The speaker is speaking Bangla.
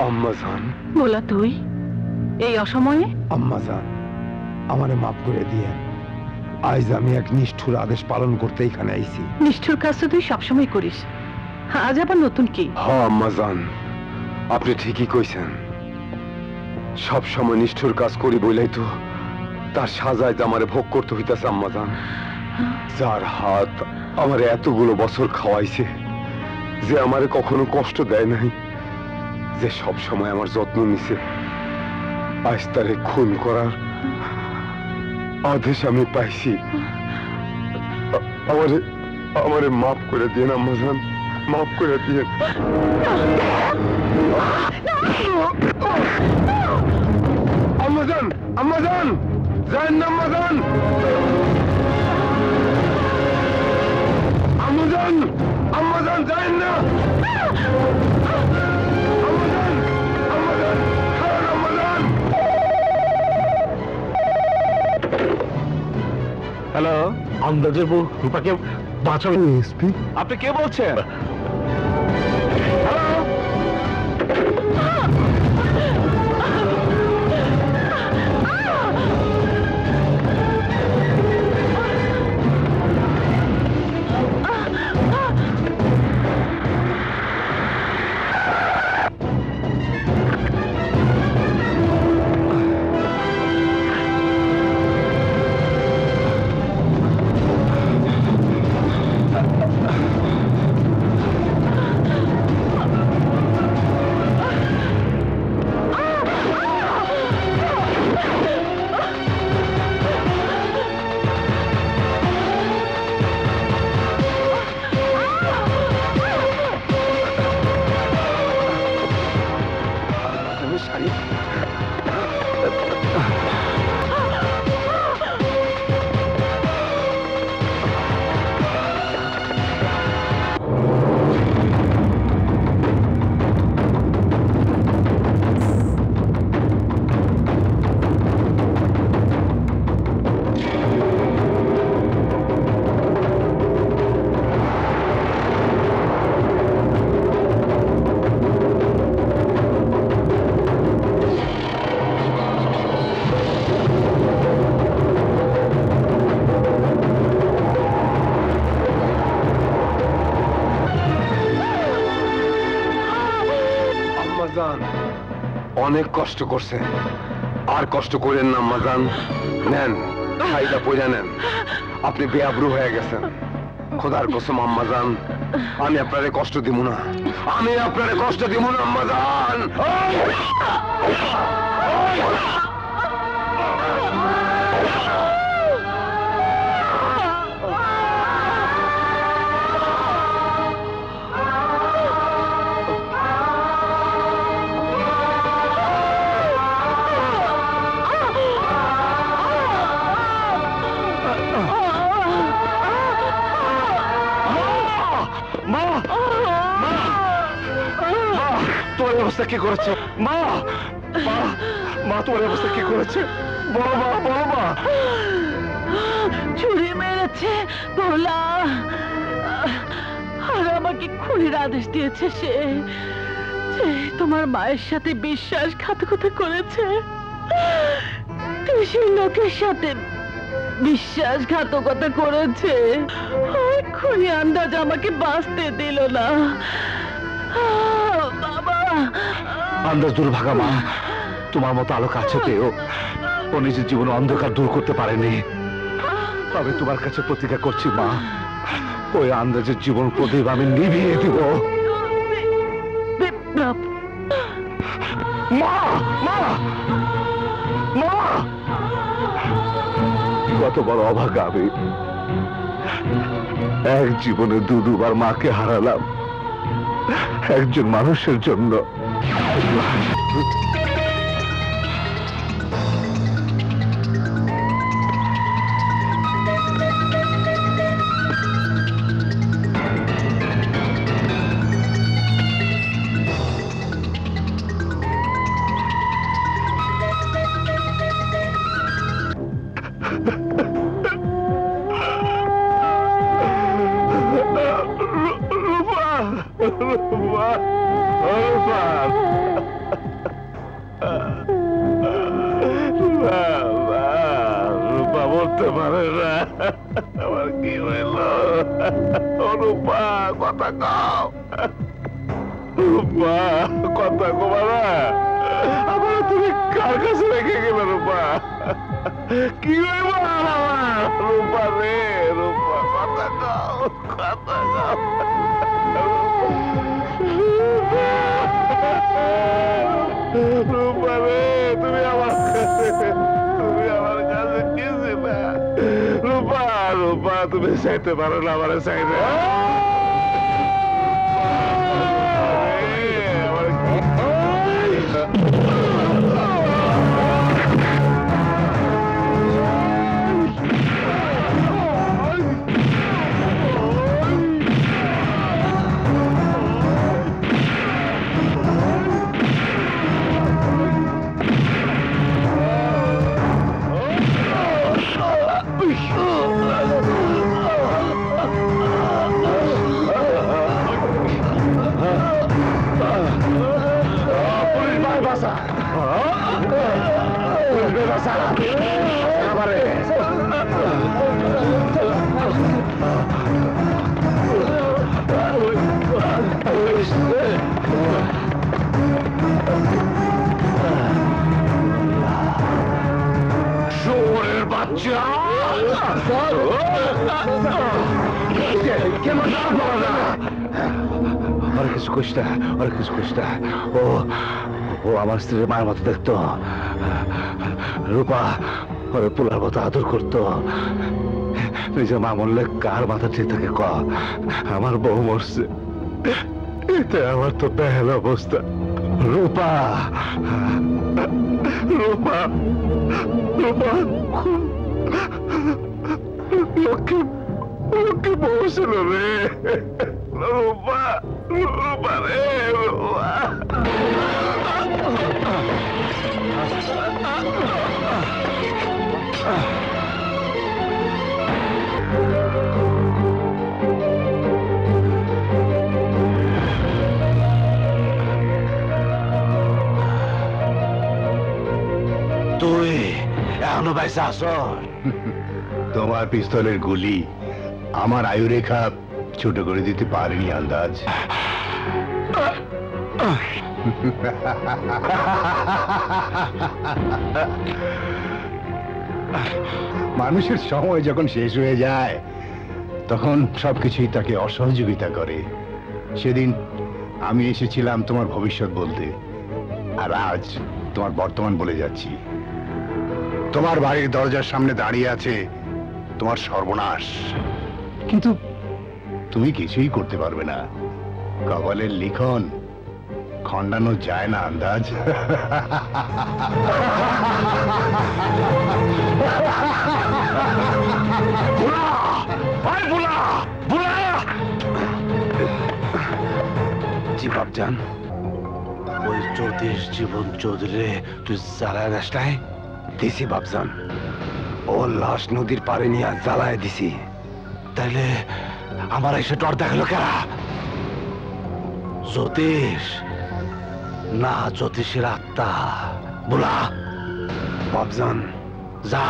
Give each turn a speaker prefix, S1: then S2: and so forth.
S1: আম্মাজান।
S2: বলা তুই? এই অসময়ে?
S1: আম্মাজান আমারে মাফ করে দিয়ে আজ আমি এক নিষ্ঠুর আদেশ পালন করতে এখানে আইছি।
S2: নিষ্ঠুর কাজ তো তুই সবসময় করিস। আজ আবার নতুন কি?
S1: হ আম্মাজান আপনি ঠিকই কইছেন। সব সময় নিষ্ঠুর কাজ করি বইলাই তো তার সাজায় আমারে ভোগ করতে হইতাছে আম্মাজান। যার হাত আমার এতগুলো বছর খাওয়াইছে যে আমারে কখনো কষ্ট দেয় নাই। যে সব সময় আমার যত্ন নিছে আজ তারে খুন করার আদেশ আমি পাইছি। আমারে আমারে মাফ করে দিন আম্মাজান মাফ করে দিন আম্মাজান আম্মাজান যান না আম্মাজান আম্মাজান আম্মাজান যান না।
S3: আন্দাজের বউ রূপাকে বাঁচাবে
S1: এসপি?
S3: আপনি কে বলছেন?
S1: আম্মাজান অনেক কষ্ট করছে। আর কষ্ট করেন না আম্মাজান নেন খাইটা পয়লা নেন। আপনি বেআব্রু হয়ে গেছেন। খোদার কসম আম্মাজান আমি আপনারে কষ্ট দিব না। আমি আপনারে কষ্ট দিব না আম্মাজান
S3: কি করেছে? মা! মা! তোর অবস্থা কি করেছে? বড় মা বড় মা!
S2: ছুরি মেরেছে, ভোলা। আর আমাকে খুনির আদেশ দিয়েছে সে। তোমার মায়ের সাথে বিশ্বাসঘাতকতা করেছে। তুই সেই লোকের সাথে বিশ্বাসঘাতকতা করেছে। খুনি আন্দাজ আমাকে বাঁচতে দিল না।
S3: আন্দাজ দুর্ভাগা মা। তোমার মতো আলো কাছে পেয়েও ও নিজের জীবনে অন্ধকার দূর করতে পারেনি। তবে তোমার কাছে প্রতিজ্ঞা করছি মা। ওই আন্দাজের জীবন প্রদীপ আমি নিভিয়ে দিব। মা মা মা! কত বড় অভাগা আমি। এক জীবনে দু দুবার মাকে হারালাম। একজন মানুষের জন্য। Run! বলতে পারে না। আমার কি হইল? রূপা, কথা কও। রূপা, কথা কমারা আমার তুমি কার কাছে রেখে গেলে রূপা? কি হইব রূপা রে, রূপা, কথা কও কথা কও। তুমি আমার তুমি আমার কাছে কিছু না রূপা রূপা, তুমি চাইতে পারো না আমার চাইতে। আর কিছু করিস না কিছু করিস ও ও আমার স্ত্রীর মায়ের মতো দেখতো। রূপা, ওরে পোলার মতো আদর করতো। নিজের মা মরলে কার মাথা ঠিক থাকে ক? আমার বউ মরছে। এতে আমার তো বেহেল অবস্থা। রূপা রূপা রূপা লক্ষ্মী লক্ষ্মী বউ ছিল রে রূপা রূপা রে রূপা তুই এখনও বাইসা আস
S4: তোমার পিস্তলের গুলি আমার আয়ুরেখা ছোট করে দিতে পারেনি আন্দাজ। মানুষের সময় যখন শেষ হয়ে যায়, তখন সবকিছুই তাকে অসহযোগিতা করে। সেদিন আমি এসেছিলাম তোমার ভবিষ্যৎ বলতে, আর আজ তোমার বর্তমান বলে যাচ্ছি। তোমার বাড়ির দরজার সামনে দাঁড়িয়ে আছে তোমার সর্বনাশ। কিন্তু তুমি কিছুই করতে পারবে না। কপালের লিখন খণ্ডানো যায় না আন্দাজ।
S3: জি ওই জ্যোতিষ জীবন চৌধুরী তুই জ্বালায় নাই
S1: দিছি বাপজান। ও লাশ নদীর পারে নিয়ে জ্বালায় দিছি।
S3: তাইলে আমার এসে ডর দেখাল কেরা? জ্যোতিষ। না, জ্যোতিষের আত্মা। বোলা।
S1: বাপজান,
S3: যা।